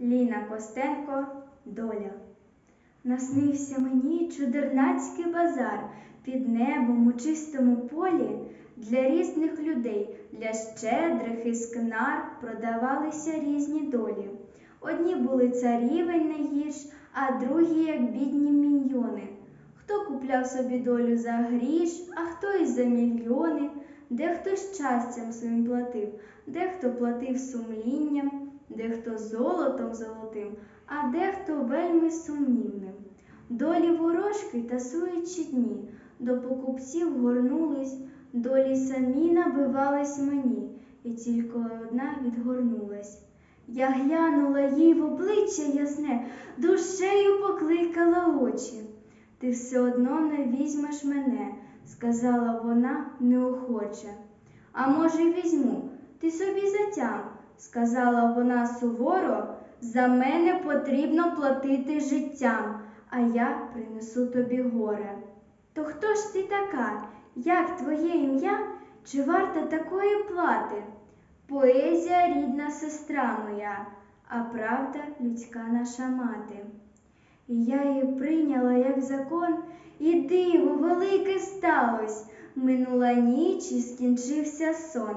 Ліна Костенко Доля. Наснився мені чудернацький базар під небом у чистому полі. Для різних людей, для щедрих і скнар продавалися різні долі. Одні були царівень найгірш, а другі, як бідні міньйони. Хто купляв собі долю за гріш, а хто і за мільйони, дехто щастям своїм платив, дехто платив сумлінням, дехто золотом золотим, а дехто вельми сумнівним. Долі ворожки тасуючи дні, до покупців горнулись, долі самі набивались мені, і тільки одна відгорнулась. Я глянула їй в обличчя ясне, душею покликала очі. Ти все одно не візьмеш мене, сказала вона неохоче. А може, візьму, ти собі затям, сказала вона суворо, за мене потрібно платити життям, а я принесу тобі горе. То хто ж ти така? Як твоє ім'я? Чи варта такої плати? Поезія рідна сестра моя, а правда людська наша мати. І я її прийняла як закон, і диво велике сталось. Минула ніч і скінчився сон,